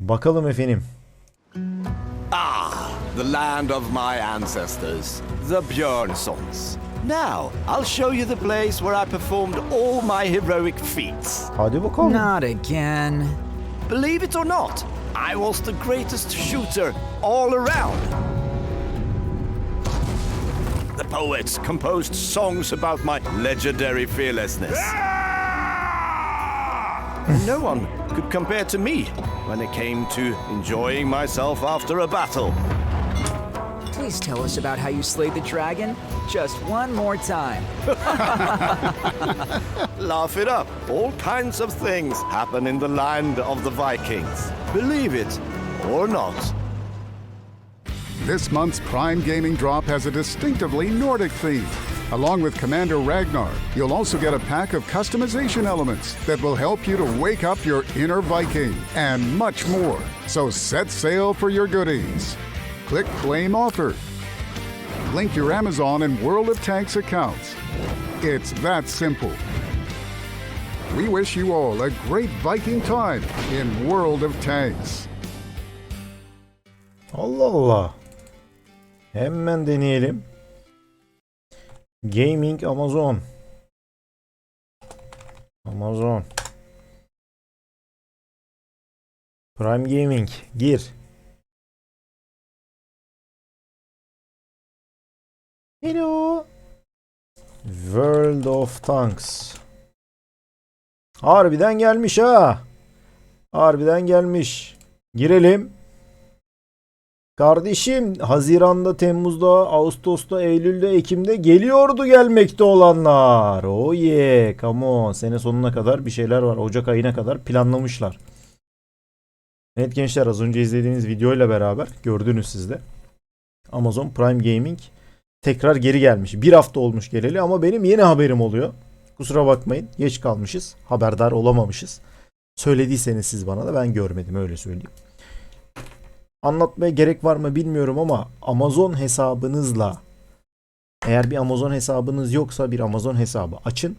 Bakalım efendim. Ah, the land of my ancestors, the Bjornsons. Now, I'll show you the place where I performed all my heroic feats. Hadi bakalım. Not again. Believe it or not, I was the greatest shooter all around. The poets composed songs about my legendary fearlessness. No one could compare to me when it came to enjoying myself after a battle. Please tell us about how you slayed the dragon. Just one more time. Laugh it up. All kinds of things happen in the land of the Vikings. Believe it or not. This month's Prime Gaming Drop has a distinctively Nordic theme. Along with Commander Ragnar, you'll also get a pack of customization elements that will help you to wake up your inner Viking and much more. So set sail for your goodies. Click Claim Offer. Link your Amazon and World of Tanks accounts. It's that simple. We wish you all a great Viking time in World of Tanks. Allah Allah. Hemen deneyelim. Gaming Amazon. Amazon. Prime Gaming. Gir. Hello. World of Tanks. Harbiden gelmiş ha. Harbiden gelmiş. Girelim. Kardeşim Haziran'da, Temmuz'da, Ağustos'ta, Eylül'de, Ekim'de geliyordu gelmekte olanlar. Oh yeah, come on. Sene sonuna kadar bir şeyler var. Ocak ayına kadar planlamışlar. Evet gençler az önce izlediğiniz videoyla beraber gördünüz siz de. Amazon Prime Gaming tekrar geri gelmiş. Bir hafta olmuş geleli ama benim yeni haberim oluyor. Kusura bakmayın. Geç kalmışız. Haberdar olamamışız. Söylediyseniz siz bana da ben görmedim öyle söyleyeyim anlatmaya gerek var mı bilmiyorum ama Amazon hesabınızla eğer bir Amazon hesabınız yoksa bir Amazon hesabı açın.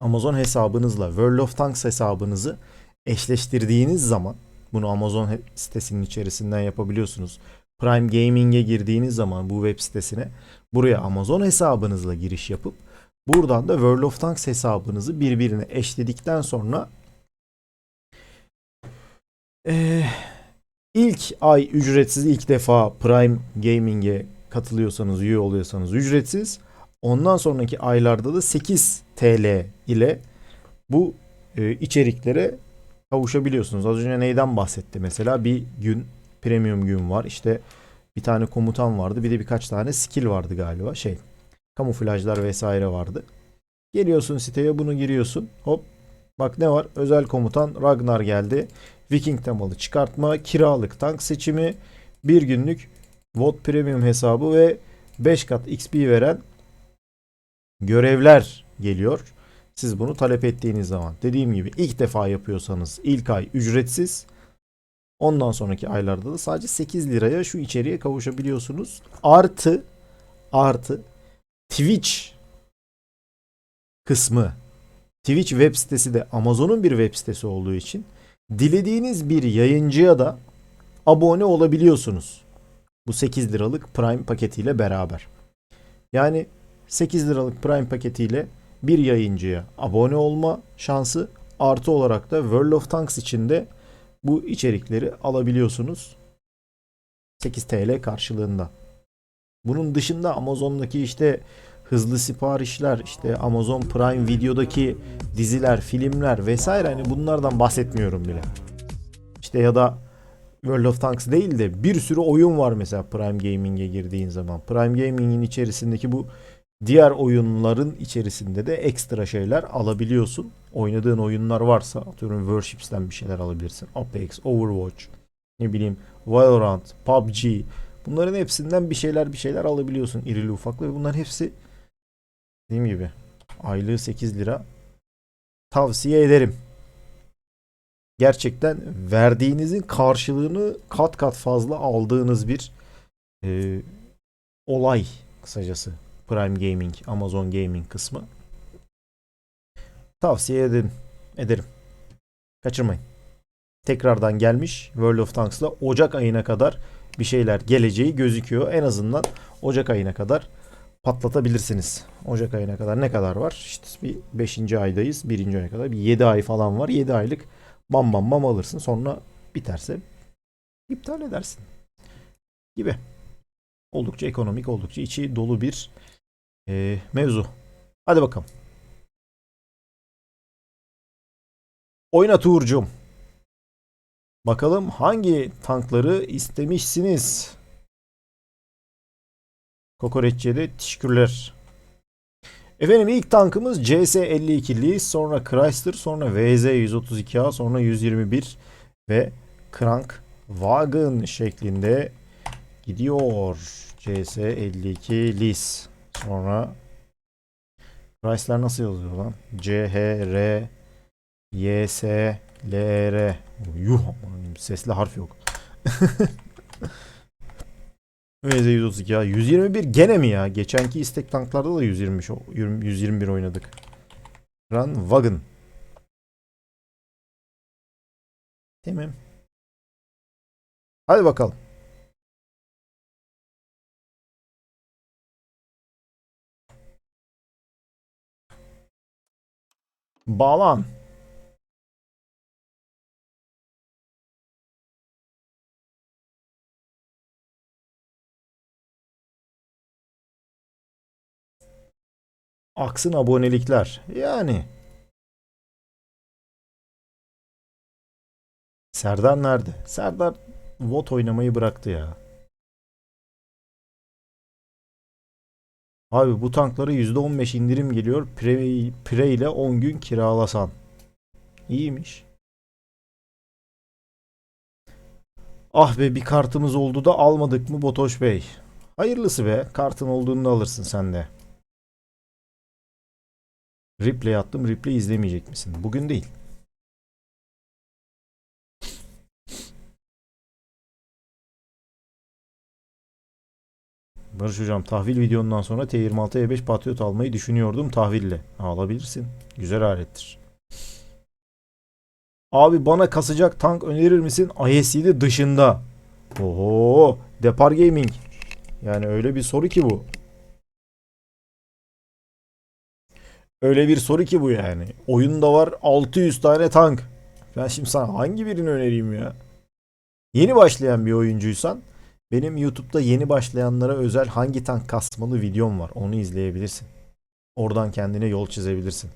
Amazon hesabınızla World of Tanks hesabınızı eşleştirdiğiniz zaman bunu Amazon sitesinin içerisinden yapabiliyorsunuz. Prime Gaming'e girdiğiniz zaman bu web sitesine buraya Amazon hesabınızla giriş yapıp buradan da World of Tanks hesabınızı birbirine eşledikten sonra eee İlk ay ücretsiz ilk defa Prime Gaming'e katılıyorsanız, üye oluyorsanız ücretsiz. Ondan sonraki aylarda da 8 TL ile bu e, içeriklere kavuşabiliyorsunuz. Az önce neyden bahsetti mesela? Bir gün premium gün var. İşte bir tane komutan vardı. Bir de birkaç tane skill vardı galiba. Şey, kamuflajlar vesaire vardı. Geliyorsun siteye bunu giriyorsun. Hop Bak ne var? Özel komutan Ragnar geldi. Viking temalı çıkartma, kiralık tank seçimi, bir günlük VOD Premium hesabı ve 5 kat XP veren görevler geliyor. Siz bunu talep ettiğiniz zaman. Dediğim gibi ilk defa yapıyorsanız ilk ay ücretsiz. Ondan sonraki aylarda da sadece 8 liraya şu içeriğe kavuşabiliyorsunuz. Artı artı Twitch kısmı Twitch web sitesi de Amazon'un bir web sitesi olduğu için dilediğiniz bir yayıncıya da abone olabiliyorsunuz. Bu 8 liralık Prime paketiyle beraber. Yani 8 liralık Prime paketiyle bir yayıncıya abone olma şansı artı olarak da World of Tanks için de bu içerikleri alabiliyorsunuz. 8 TL karşılığında. Bunun dışında Amazon'daki işte hızlı siparişler, işte Amazon Prime Video'daki diziler, filmler vesaire hani bunlardan bahsetmiyorum bile. İşte ya da World of Tanks değil de bir sürü oyun var mesela Prime Gaming'e girdiğin zaman. Prime Gaming'in içerisindeki bu diğer oyunların içerisinde de ekstra şeyler alabiliyorsun. Oynadığın oyunlar varsa atıyorum Worships'ten bir şeyler alabilirsin. Apex, Overwatch, ne bileyim Valorant, PUBG bunların hepsinden bir şeyler bir şeyler alabiliyorsun irili ufaklı ve bunların hepsi dediğim gibi aylığı 8 lira tavsiye ederim. Gerçekten verdiğinizin karşılığını kat kat fazla aldığınız bir e, olay kısacası. Prime Gaming, Amazon Gaming kısmı. Tavsiye ederim. Ederim. Kaçırmayın. tekrardan gelmiş World of Tanks'la Ocak ayına kadar bir şeyler geleceği gözüküyor. En azından Ocak ayına kadar patlatabilirsiniz. Ocak ayına kadar ne kadar var? İşte bir 5. aydayız. 1. aya kadar bir 7 ay falan var. 7 aylık bam bam bam alırsın. Sonra biterse iptal edersin. Gibi. Oldukça ekonomik, oldukça içi dolu bir eee, mevzu. Hadi bakalım. Oynat Uğur'cum. Bakalım hangi tankları istemişsiniz? Kokoreççi'ye de teşekkürler. Efendim ilk tankımız CS-52'li, sonra Chrysler, sonra VZ-132A, sonra 121 ve Krank Wagon şeklinde gidiyor. CS-52 Lis. Sonra Chrysler nasıl yazıyor lan? C-H-R Y-S-L-R Yuh aman, sesli harf yok. VZ-132 ya 121 gene mi ya? Geçenki istek tanklarda da 120 şo- 20 121 oynadık. Run Wagon. Tamam. Hadi bakalım. Bağlan. Aksın abonelikler. Yani. Serdar nerede? Serdar VOT oynamayı bıraktı ya. Abi bu tanklara %15 indirim geliyor. Pre, pre ile 10 gün kiralasan. İyiymiş. Ah be bir kartımız oldu da almadık mı Botoş Bey? Hayırlısı be. Kartın olduğunda alırsın sen de. Replay attım. Replay izlemeyecek misin? Bugün değil. Barış hocam tahvil videondan sonra T26 E5 Patriot almayı düşünüyordum tahville. Alabilirsin. Güzel alettir. Abi bana kasacak tank önerir misin? IS-7 dışında. Oho, Depar Gaming. Yani öyle bir soru ki bu. Öyle bir soru ki bu yani. Oyunda var 600 tane tank. Ben şimdi sana hangi birini önereyim ya? Yeni başlayan bir oyuncuysan benim YouTube'da yeni başlayanlara özel hangi tank kasmalı videom var. Onu izleyebilirsin. Oradan kendine yol çizebilirsin.